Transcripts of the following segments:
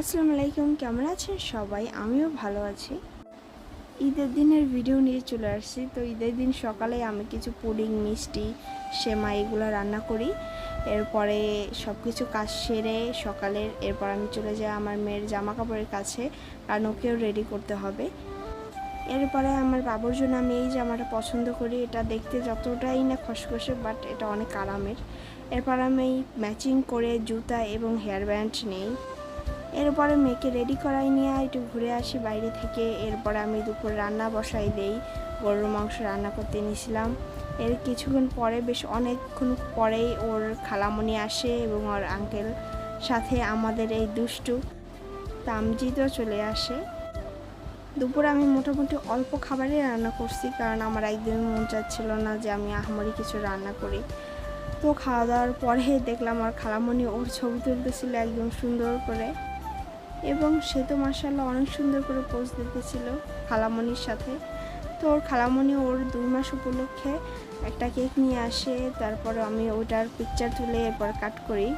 আসসালামু আলাইকুম, কেমন আছেন সবাই? আমিও ভালো আছি। ঈদের দিনের ভিডিও নিয়ে চলে আসছি। তো ঈদের দিন সকালে আমি কিছু পুডিং, মিষ্টি সেমা এগুলো রান্না করি। এরপরে সব কিছু কাজ সেরে সকালের এরপর আমি চলে যাই আমার মেয়ের জামা কাপড়ের কাছে, কারণ ওকেও রেডি করতে হবে। এরপরে আমার বাবুর জন্য আমি এই জামাটা পছন্দ করি। এটা দেখতে যতটাই না খসখসে বাট এটা অনেক আরামের। এরপর আমি ম্যাচিং করে জুতা এবং হেয়ার ব্যান্ড নেই। এরপরে মেয়েকে রেডি করাই নিয়ে একটু ঘুরে আসি বাইরে থেকে। এরপরে আমি দুপুর রান্না বসাই দেই। গরুর মাংস রান্না করতে নিয়েছিলাম এর কিছুক্ষণ পরে বেশ অনেকক্ষণ পরেই ওর খালামণি আসে এবং ওর আঙ্কেল সাথে আমাদের এই দুষ্টু তামজিদও চলে আসে। দুপুরে আমি মোটামুটি অল্প খাবারই রান্না করছি কারণ আমার একদিন মন চাচ্ছিল না যে আমি আহামরি কিছু রান্না করি। তো খাওয়া দাওয়ার পরে দেখলাম আমার খালামণি ওর ছবি তুলতেছিল একদম সুন্দর করে। এবং সে তো মার্শাল্লাহ অনেক সুন্দর করে পোজ দিতেছিল খালামণির সাথে। তো ওর খালামণি ওর দুই মাস উপলক্ষে একটা কেক নিয়ে আসে তারপরে আমি ওটার পিকচার তুলে এরপর কাট করি।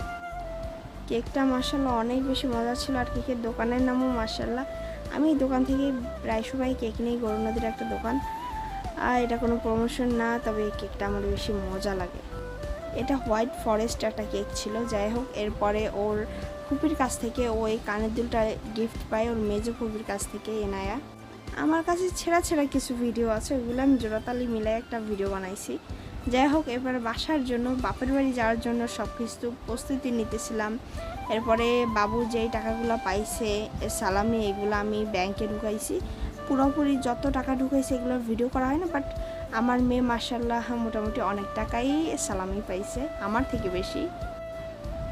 কেকটা মার্শাল্লাহ অনেক বেশি মজা ছিল আর কেকের দোকানের নামও মার্শাল্লাহ আমি এই দোকান থেকে প্রায় সময় কেক নেই গরু নদীর একটা দোকান। আর এটা কোনো প্রমোশন না, তবে এই কেকটা আমার বেশি মজা লাগে। এটা হোয়াইট ফরেস্ট একটা কেক ছিল, যাই হোক, এরপরে ওর ফুপির কাছ থেকে ওই কানের দুলটা গিফট পায়, ওর মেজো ফুপির কাছ থেকে এনায়া আমার কাছে ছেঁড়া ছেঁড়া কিছু ভিডিও আছে, ওগুলো আমি জোড়াতালি মিলাই একটা ভিডিও বানাইছি। যাই হোক, এবারে বাসার জন্য, বাপের বাড়ি যাওয়ার জন্য সব কিছু প্রস্তুতি নিতেছিলাম। এরপরে বাবু যেই টাকাগুলো পাইছে সালামি, এগুলো আমি ব্যাংকে ঢুকাইছি। পুরোপুরি যত টাকা ঢুকাইছে এগুলো ভিডিও করা হয় না বাট আমার মেয়ে মার্শাল্লাহ মোটামুটি অনেক টাকাই সালামি পাইছে, আমার থেকে বেশি।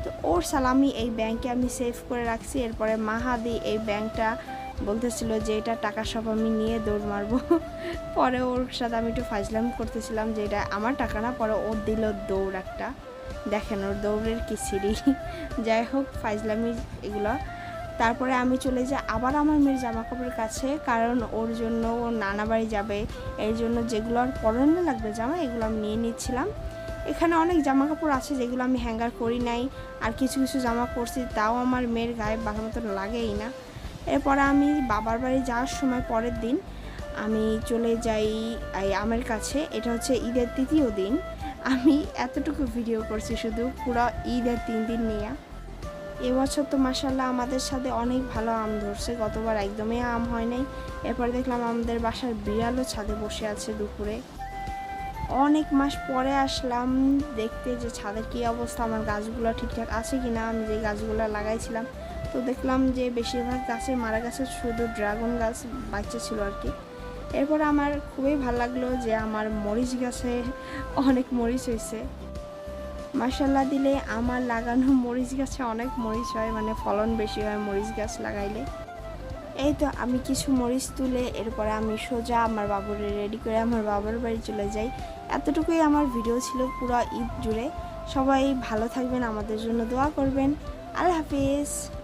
তো ওর সালামি এই ব্যাংকে আমি সেভ করে রাখছি, এরপরে মাহাদি এই ব্যাংকটা বলতেছিল যে এটা টাকা সব আমি নিয়ে দৌড় মারবো। পরে ওর সাথে আমি একটু ফাজলাম করতেছিলাম যে এটা আমার টাকা না, পরে ওর দিল দৌড় একটা। দেখেন ওর দৌড়ের কি সিঁড়ি। যাই হোক, ফাজলামি এগুলো। তারপরে আমি চলে যাই আবার আমার মেয়ের জামা কাপড়ের কাছে, কারণ ওর জন্য ও নানা বাড়ি যাবে। এর জন্য যেগুলো আর পরনে লাগবে জামা, এগুলো আমি নিয়ে নিচ্ছিলাম। এখানে অনেক জামা কাপড় আছে যেগুলো আমি হ্যাঙ্গার করি নাই। আর কিছু কিছু জামা করছি তাও আমার মেয়ের গায়ে বাঘার মতন লাগেই না। এরপরে আমি বাবার বাড়ি যাওয়ার সময় পরের দিন আমি চলে যাই আমের কাছে। এটা হচ্ছে ঈদের তৃতীয় দিন। আমি এতটুকু ভিডিও করছি শুধু, পুরো ঈদের তিন দিন নিয়ে এবছর তো মাসাল্লাহ আমাদের সাথে অনেক ভালো আম ধরছে, গতবার একদমই আম হয় নাই এরপর দেখলাম আমাদের বাসার বিড়ালও ছাদে বসে আছে দুপুরে। অনেক মাস পরে আসলাম দেখতে যে ছাদের কী অবস্থা, আমার গাছগুলো ঠিকঠাক আছে কি না আমি যে গাছগুলো লাগাইছিলাম। তো দেখলাম যে বেশিরভাগ গাছে মারা গাছে শুধু ড্রাগন গাছ, বাচ্চা ছিল আর কি। এরপর আমার খুবই ভালো লাগল যে আমার মরিচ গাছে অনেক মরিচ হয়েছে মাসাল্লাহ দিলে আমার লাগানো মরিচ গাছে অনেক মরিচ হয় মানে ফলন বেশি হয় মরিচ গাছ লাগাইলে। এই তো আমি কিছু মরিচ তুলে এরপরে আমি সোজা আমার বাবুরে রেডি করে আমার বাবার বাড়ি চলে যাই। এতটুকুই আমার ভিডিও ছিল পুরো ঈদ জুড়ে। সবাই ভালো থাকবেন, আমাদের জন্য দোয়া করবেন। আল্লাহ হাফিজ।